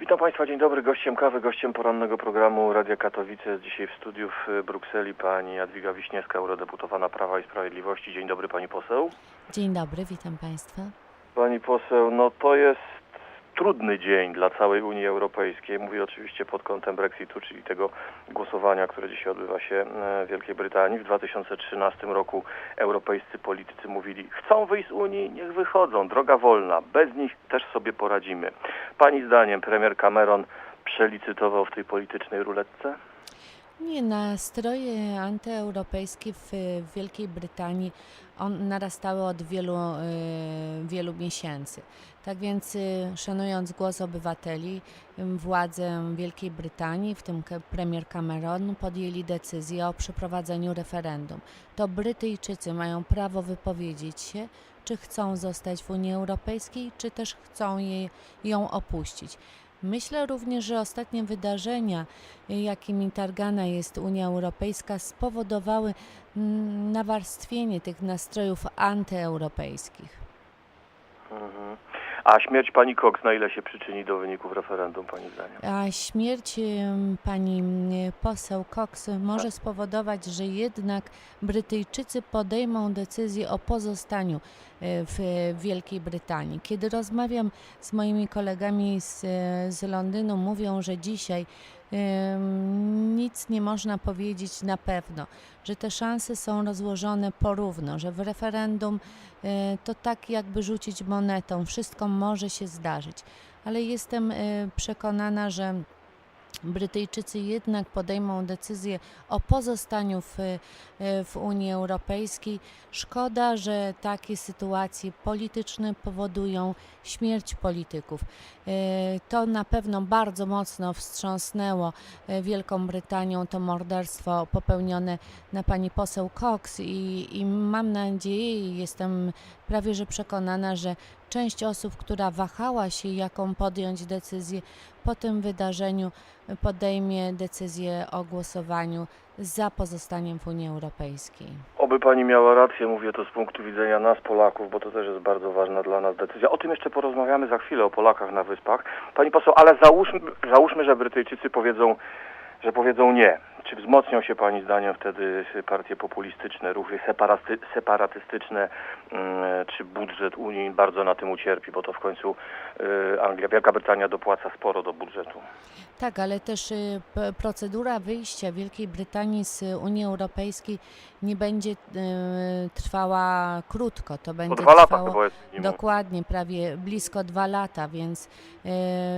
Witam Państwa, dzień dobry. Gościem kawy, gościem porannego programu Radia Katowice jest dzisiaj w studiu w Brukseli pani Jadwiga Wiśniewska, eurodeputowana Prawa i Sprawiedliwości. Dzień dobry Pani poseł. Dzień dobry, witam Państwa. Pani poseł, no to jest trudny dzień dla całej Unii Europejskiej. Mówię oczywiście pod kątem Brexitu, czyli tego głosowania, które dzisiaj odbywa się e, w Wielkiej Brytanii. W 2013 roku europejscy politycy mówili, chcą wyjść z Unii, niech wychodzą, droga wolna, bez nich też sobie poradzimy. Pani zdaniem premier Cameron przelicytował w tej politycznej ruletce? Nie, nastroje antyeuropejskie w, Wielkiej Brytanii on, narastały od wielu, e, wielu miesięcy. Tak więc, e, szanując głos obywateli, władze Wielkiej Brytanii, w tym premier Cameron, podjęli decyzję o przeprowadzeniu referendum. To Brytyjczycy mają prawo wypowiedzieć się, czy chcą zostać w Unii Europejskiej, czy też chcą jej, ją opuścić. Myślę również, że ostatnie wydarzenia, jakimi targana jest Unia Europejska, spowodowały mm, nawarstwienie tych nastrojów antyeuropejskich. Mhm. A śmierć pani Cox na ile się przyczyni do wyników referendum, pani zdaniem? A śmierć pani poseł Cox może spowodować, że jednak Brytyjczycy podejmą decyzję o pozostaniu y, w Wielkiej Brytanii. Kiedy rozmawiam z moimi kolegami z, y, z Londynu, mówią, że dzisiaj nic nie można powiedzieć na pewno, że te szanse są rozłożone porówno, że w referendum y, to tak jakby rzucić monetą, wszystko może się zdarzyć. Ale jestem y, przekonana, że Brytyjczycy jednak podejmą decyzję o pozostaniu w, y, w Unii Europejskiej. Szkoda, że takie sytuacje polityczne powodują śmierć polityków. Y, To na pewno bardzo mocno wstrząsnęło y, Wielką Brytanią to morderstwo popełnione na pani poseł Cox i, i mam nadzieję jestem prawie że przekonana, że część osób, która wahała się, jaką podjąć decyzję po tym wydarzeniu, podejmie decyzję o głosowaniu za pozostaniem w Unii Europejskiej. Oby pani miała rację, mówię to z punktu widzenia nas, Polaków, bo to też jest bardzo ważna dla nas decyzja. O tym jeszcze porozmawiamy za chwilę, o Polakach na Wyspach. Pani poseł, ale załóżmy, załóżmy że Brytyjczycy powiedzą, że powiedzą nie. Czy wzmocnią się pani zdaniem wtedy partie populistyczne, ruchy separaty, separatystyczne, mm, czy budżet Unii bardzo na tym ucierpi, bo to w końcu y, Anglia, Wielka Brytania dopłaca sporo do budżetu. Tak, ale też y, procedura wyjścia Wielkiej Brytanii z Unii Europejskiej nie będzie y, trwała krótko. To będzie dwa lata trwało chyba jest. Dokładnie, prawie blisko dwa lata, więc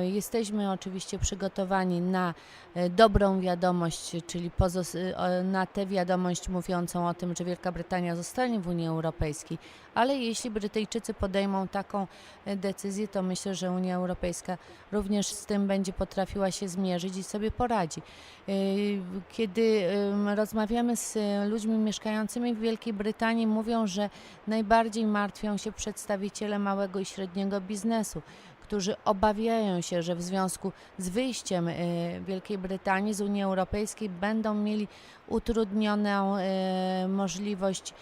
jesteśmy oczywiście przygotowani na dobrą wiadomość, czyli e, na tę wiadomość mówiącą o tym, że Wielka Brytania zostanie w Unii Europejskiej, ale jeśli Brytyjczycy podejmą taką e, decyzję, to myślę, że Unia Europejska również z tym będzie potrafiła się zmierzyć i sobie poradzi. E, Kiedy rozmawiamy z ludźmi mieszkającymi w Wielkiej Brytanii, mówią, że najbardziej martwią się przedstawiciele małego i średniego biznesu, którzy obawiają się, że w związku z wyjściem e, Wielkiej Brytanii z Unii Europejskiej będą mieli utrudnioną e, możliwość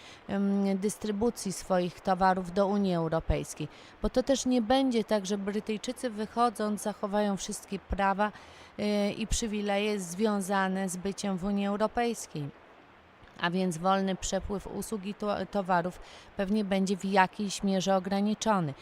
dystrybucji swoich towarów do Unii Europejskiej. Bo to też nie będzie tak, że Brytyjczycy wychodząc zachowają wszystkie prawa e, i przywileje związane z byciem w Unii Europejskiej a więc wolny przepływ usług i to- towarów pewnie będzie w jakiejś mierze ograniczony.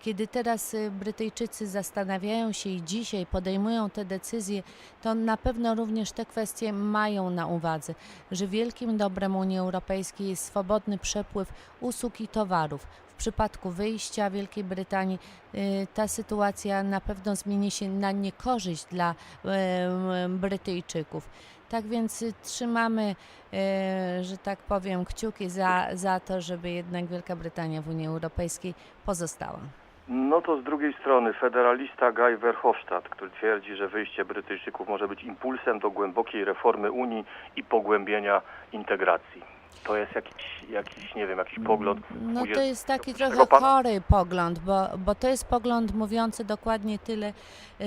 Kiedy teraz y, Brytyjczycy zastanawiają się i dzisiaj podejmują te decyzje, to na pewno również te kwestie mają na uwadze, że wielkim dobrem Unii Europejskiej jest swobodny przepływ usług i towarów. W przypadku wyjścia Wielkiej Brytanii y, ta sytuacja na pewno zmieni się na niekorzyść dla em, Brytyjczyków. Tak więc y, trzymamy, e, że tak powiem, kciuki za, za to, żeby jednak Wielka Brytania w Unii Europejskiej pozostała. No to z drugiej strony federalista Guy Verhofstadt, który twierdzi, że wyjście Brytyjczyków może być impulsem do głębokiej reformy Unii i pogłębienia integracji. To jest jakiś, jakiś nie wiem, jakiś pogląd. No to jest taki trochę pana- chory pogląd, bo, bo to jest pogląd mówiący dokładnie tyle,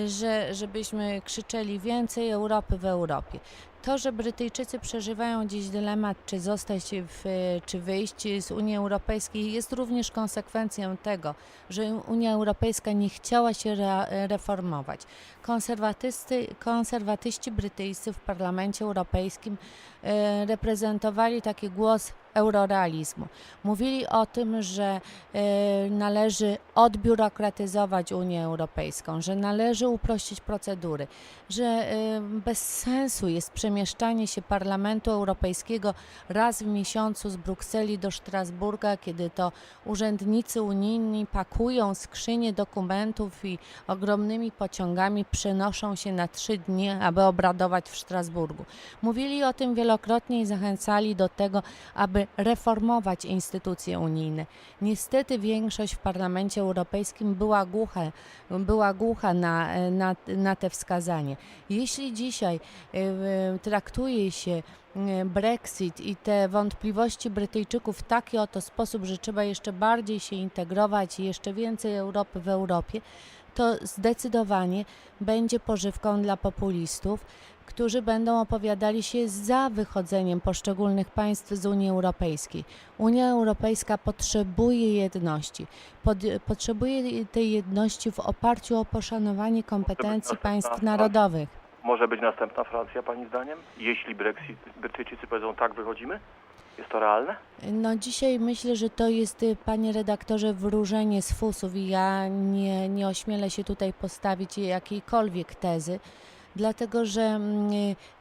że żebyśmy krzyczeli więcej Europy w Europie. To, że Brytyjczycy przeżywają dziś dylemat, czy zostać w, czy wyjść z Unii Europejskiej, jest również konsekwencją tego, że Unia Europejska nie chciała się re, reformować. Konserwatyści brytyjscy w Parlamencie Europejskim e, reprezentowali taki głos eurorealizmu. Mówili o tym, że e, należy odbiurokratyzować Unię Europejską, że należy uprościć procedury, że e, bez sensu jest przemieszczanie się Parlamentu Europejskiego raz w miesiącu z Brukseli do Strasburga, kiedy to urzędnicy unijni pakują skrzynie dokumentów i ogromnymi pociągami przenoszą się na trzy dni, aby obradować w Strasburgu. Mówili o tym wielokrotnie i zachęcali do tego, aby reformować instytucje unijne. Niestety większość w Parlamencie Europejskim była głucha, była głucha na, na, na te wskazanie. Jeśli dzisiaj e, traktuje się e, Brexit i te wątpliwości Brytyjczyków w taki oto sposób, że trzeba jeszcze bardziej się integrować i jeszcze więcej Europy w Europie, to zdecydowanie będzie pożywką dla populistów, którzy będą opowiadali się za wychodzeniem poszczególnych państw z Unii Europejskiej. Unia Europejska potrzebuje jedności. Pod, potrzebuje tej jedności w oparciu o poszanowanie kompetencji państw narodowych. Może być następna Francja, pani zdaniem? Jeśli Brexit, Brytyjczycy powiedzą tak, wychodzimy? Jest to realne? No dzisiaj myślę, że to jest, y, panie redaktorze, wróżenie z fusów i ja nie, nie ośmielę się tutaj postawić jakiejkolwiek tezy, dlatego że mm,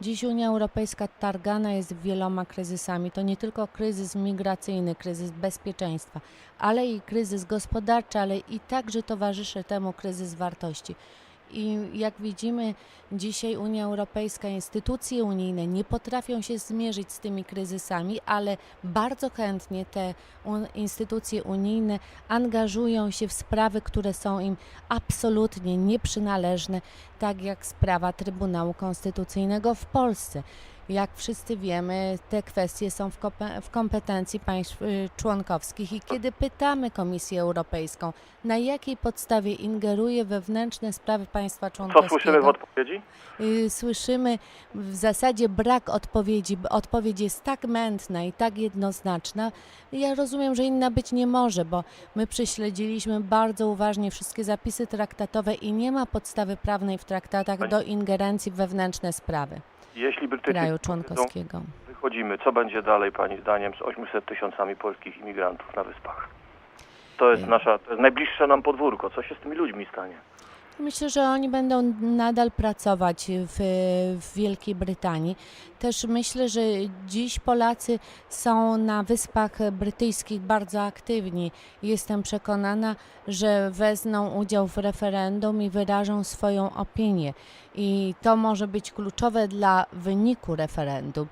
dziś Unia Europejska targana jest wieloma kryzysami. To nie tylko kryzys migracyjny, kryzys bezpieczeństwa, ale i kryzys gospodarczy, ale i także towarzyszy temu kryzys wartości. I jak widzimy, dzisiaj Unia Europejska, instytucje unijne nie potrafią się zmierzyć z tymi kryzysami, ale bardzo chętnie te instytucje unijne angażują się w sprawy, które są im absolutnie nieprzynależne, tak jak sprawa Trybunału Konstytucyjnego w Polsce. Jak wszyscy wiemy, te kwestie są w, kompe- w kompetencji państw y, członkowskich i kiedy pytamy Komisję Europejską, na jakiej podstawie ingeruje we wewnętrzne sprawy państwa Co członkowskiego, słyszymy w odpowiedzi? y, słyszymy w zasadzie brak odpowiedzi. Odpowiedź jest tak mętna i tak jednoznaczna. Ja rozumiem, że inna być nie może, bo my prześledziliśmy bardzo uważnie wszystkie zapisy traktatowe i nie ma podstawy prawnej w traktatach do ingerencji w wewnętrzne sprawy Jeśli Brytyjczycy kraju członkowskiego. wychodzimy, co będzie dalej, pani zdaniem, z 800 tysiącami polskich imigrantów na wyspach? To jest nasza, to jest najbliższe nam podwórko. Co się z tymi ludźmi stanie? Myślę, że oni będą nadal pracować w, w Wielkiej Brytanii. Też myślę, że dziś Polacy są na Wyspach Brytyjskich bardzo aktywni. Jestem przekonana, że wezmą udział w referendum i wyrażą swoją opinię. I to może być kluczowe dla wyniku referendum,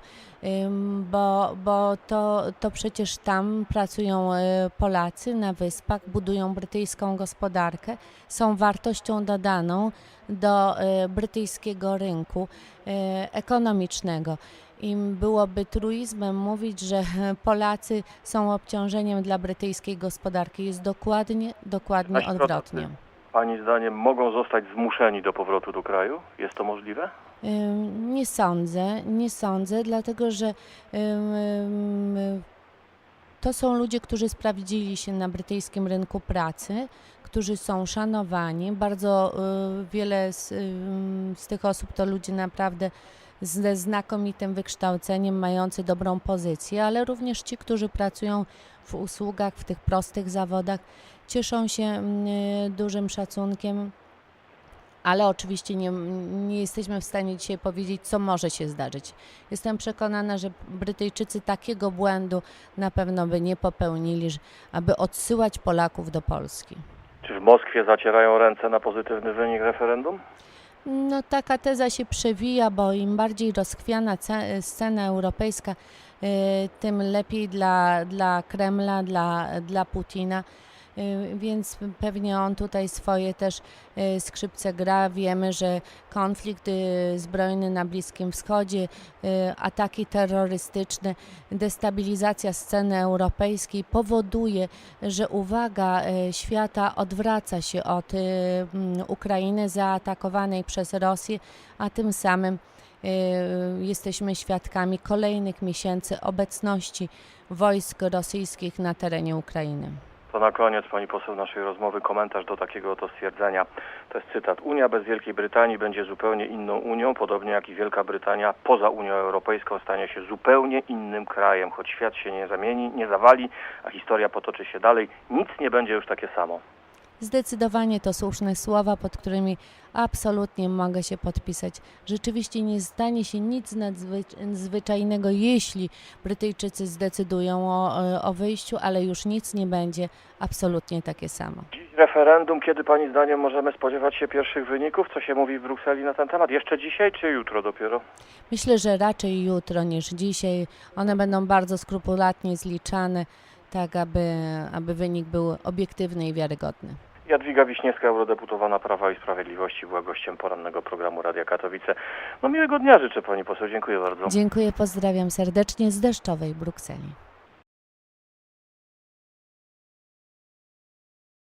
bo, bo to, to przecież tam pracują y, Polacy na wyspach, budują brytyjską gospodarkę, są wartością dodaną do y, brytyjskiego rynku y, ekonomicznego. Im byłoby truizmem mówić, że Polacy są obciążeniem dla brytyjskiej gospodarki. Jest dokładnie, dokładnie odwrotnie. Pani zdaniem mogą zostać zmuszeni do powrotu do kraju? Jest to możliwe? Nie sądzę, nie sądzę, dlatego że to są ludzie, którzy sprawdzili się na brytyjskim rynku pracy, którzy są szanowani. Bardzo y, wiele z, ym, z tych osób to ludzie naprawdę ze znakomitym wykształceniem, mający dobrą pozycję, ale również ci, którzy pracują w usługach, w tych prostych zawodach, cieszą się ym, y, dużym szacunkiem ale oczywiście nie, nie jesteśmy w stanie dzisiaj powiedzieć, co może się zdarzyć. Jestem przekonana, że Brytyjczycy takiego błędu na pewno by nie popełnili, aby odsyłać Polaków do Polski. Czy w Moskwie zacierają ręce na pozytywny wynik referendum? No taka teza się przewija, bo im bardziej rozchwiana ce- scena europejska, y, tym lepiej dla, dla Kremla, dla, dla Putina. Y, Więc pewnie on tutaj swoje też y, skrzypce gra. Wiemy, że konflikt y, zbrojny na Bliskim Wschodzie, ataki terrorystyczne, destabilizacja sceny europejskiej powoduje, że uwaga świata odwraca się od Ukrainy zaatakowanej przez Rosję, a tym samym jesteśmy świadkami kolejnych miesięcy obecności wojsk rosyjskich na terenie Ukrainy. To na koniec pani poseł naszej rozmowy komentarz do takiego oto stwierdzenia. To jest cytat. Unia bez Wielkiej Brytanii będzie zupełnie inną Unią, podobnie jak i Wielka Brytania poza Unią Europejską stanie się zupełnie innym krajem. Choć świat się nie zamieni, nie zawali, a historia potoczy się dalej, nic nie będzie już takie samo. Zdecydowanie to słuszne słowa, pod którymi absolutnie mogę się podpisać. Rzeczywiście nie stanie się nic nadzwyczajnego, jeśli Brytyjczycy zdecydują o, o wyjściu, ale już nic nie będzie absolutnie takie samo. Dziś referendum, kiedy pani zdaniem możemy spodziewać się pierwszych wyników? Co się mówi w Brukseli na ten temat? Jeszcze dzisiaj czy jutro dopiero? Myślę, że raczej jutro niż dzisiaj. One będą bardzo skrupulatnie zliczane, tak aby, aby wynik był obiektywny i wiarygodny. Jadwiga Wiśniewska, eurodeputowana Prawa i Sprawiedliwości, była gościem porannego programu Radia Katowice. No miłego dnia życzę pani poseł, dziękuję bardzo. Dziękuję, pozdrawiam serdecznie z deszczowej Brukseli.